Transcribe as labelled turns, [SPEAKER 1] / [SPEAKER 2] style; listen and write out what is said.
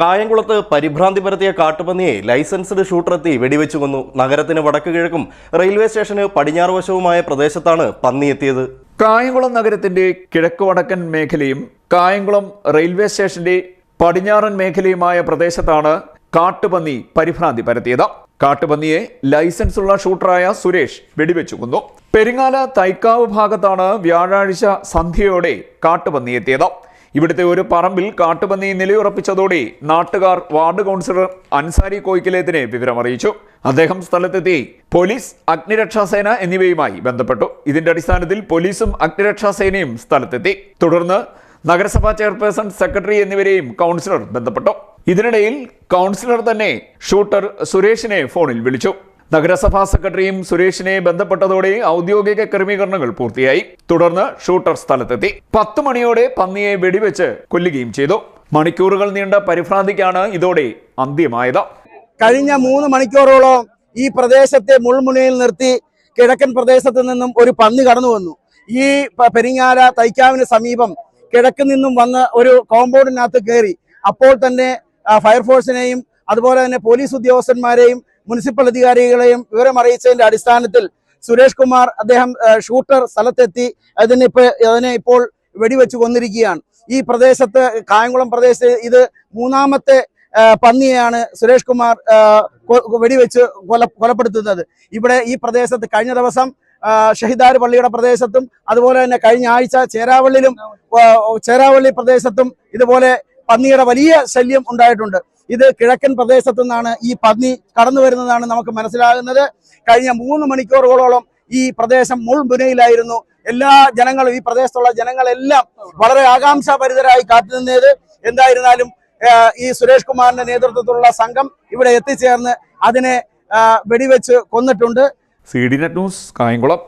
[SPEAKER 1] കായംകുളത്ത് പരിഭ്രാന്തി പരത്തിയ കാട്ടുപന്നിയെ ലൈസൻസ്ഡ് ഷൂട്ടറെത്തി വെടിവെച്ചു കൊന്നു. നഗരത്തിന് വടക്ക് കിഴക്കും റെയിൽവേ സ്റ്റേഷന് പടിഞ്ഞാറ് വശവുമായ പ്രദേശത്താണ് പന്നി എത്തിയത്.
[SPEAKER 2] കായംകുളം നഗരത്തിന്റെ കിഴക്ക് വടക്കൻ മേഖലയും കായംകുളം റെയിൽവേ സ്റ്റേഷന്റെ പടിഞ്ഞാറൻ മേഖലയുമായ പ്രദേശത്താണ് കാട്ടുപന്നി പരിഭ്രാന്തി പരത്തിയത്. കാട്ടുപന്നിയെ ലൈസൻസ് ഉള്ള ഷൂട്ടറായ സുരേഷ് വെടിവെച്ചു കൊന്നു. പെരിങ്ങാല തൈക്കാവ് ഭാഗത്താണ് വ്യാഴാഴ്ച സന്ധ്യയോടെ കാട്ടുപന്നി എത്തിയത്. ഇവിടുത്തെ ഒരു പറമ്പിൽ കാട്ടുപന്നി നിലയുറപ്പിച്ചതോടെ നാട്ടുകാർ വാർഡ് കൗൺസിലർ അൻസാരി കോയിക്കലേത്തിനെ വിവരമറിയിച്ചു അദ്ദേഹം സ്ഥലത്തെത്തി. പോലീസ് അഗ്നിരക്ഷാസേന എന്നിവയുമായി ബന്ധപ്പെട്ടു. ഇതിന്റെ അടിസ്ഥാനത്തിൽ പോലീസും അഗ്നിരക്ഷാസേനയും സ്ഥലത്തെത്തി. തുടർന്ന് നഗരസഭാ ചെയർപേഴ്സൺ സെക്രട്ടറി എന്നിവരെയും കൗൺസിലർ ബന്ധപ്പെട്ടു. ഇതിനിടയിൽ കൗൺസിലർ തന്നെ ഷൂട്ടർ സുരേഷിനെ ഫോണിൽ വിളിച്ചു. നഗരസഭാ സെക്രട്ടറിയും സുരേഷിനെ ബന്ധപ്പെട്ടതോടെ ഔദ്യോഗിക ക്രമീകരണങ്ങൾ പൂർത്തിയായി. തുടർന്ന് ഷൂട്ടർ സ്ഥലത്തെത്തി. പത്ത് മണിയോടെ പന്നിയെ വെടിവെച്ച് കൊല്ലുകയും ചെയ്തു. മണിക്കൂറുകൾ നീണ്ട പരിഭ്രാന്തിക്കാണ് ഇതോടെ അന്ത്യമായത്.
[SPEAKER 3] കഴിഞ്ഞ മൂന്ന് മണിക്കൂറോളം ഈ പ്രദേശത്തെ മുൾമുനയിൽ നിർത്തി കിഴക്കൻ പ്രദേശത്ത് നിന്നും ഒരു പന്നി കടന്നു വന്നു. ഈ പെരിങ്ങാല തൈക്കാവിന് സമീപം കിഴക്ക് നിന്നും വന്ന് ഒരു കോമ്പൗണ്ടിനകത്ത് കയറി. അപ്പോൾ തന്നെ ഫയർഫോഴ്സിനെയും അതുപോലെ തന്നെ പോലീസ് ഉദ്യോഗസ്ഥന്മാരെയും മുനിസിപ്പൽ അധികാരികളെയും വിവരം അറിയിച്ചതിന്റെ അടിസ്ഥാനത്തിൽ സുരേഷ് കുമാർ അദ്ദേഹം ഷൂട്ടർ സ്ഥലത്തെത്തി. അതിനെ ഇപ്പൊ അതിനെ ഇപ്പോൾ വെടിവെച്ച് കൊന്നിരിക്കുകയാണ്. ഈ പ്രദേശത്ത് കായംകുളം പ്രദേശത്ത് ഇത് മൂന്നാമത്തെ പന്നിയാണ് സുരേഷ് കുമാർ വെടിവെച്ച് കൊല കൊലപ്പെടുത്തുന്നത്. ഇവിടെ ഈ പ്രദേശത്ത് കഴിഞ്ഞ ദിവസം ഷഹിദാർ പള്ളിയുടെ പ്രദേശത്തും അതുപോലെ തന്നെ കഴിഞ്ഞ ആഴ്ച ചേരാവള്ളിയിലും ചേരാവള്ളി പ്രദേശത്തും ഇതുപോലെ പന്നിയുടെ വലിയ ശല്യം ഉണ്ടായിട്ടുണ്ട്. ഇത് കിഴക്കൻ പ്രദേശത്തു നിന്നാണ് ഈ പന്നി കടന്നു വരുന്നതാണ് നമുക്ക് മനസ്സിലാകുന്നത്. കഴിഞ്ഞ മൂന്ന് മണിക്കൂറുകളോളം ഈ പ്രദേശം മുൾമുനയിലായിരുന്നു എല്ലാ ജനങ്ങളും ഈ പ്രദേശത്തുള്ള ജനങ്ങളെല്ലാം വളരെ ആകാംക്ഷാഭരിതരായി കാത്തുനിന്നത് എന്തായിരുന്നാലും ഈ സുരേഷ് കുമാറിന്റെ നേതൃത്വത്തിലുള്ള സംഘം ഇവിടെ എത്തിച്ചേർന്ന് അതിനെ വെടിവെച്ച് കൊന്നിട്ടുണ്ട്.
[SPEAKER 2] C D net news Kayamkulam.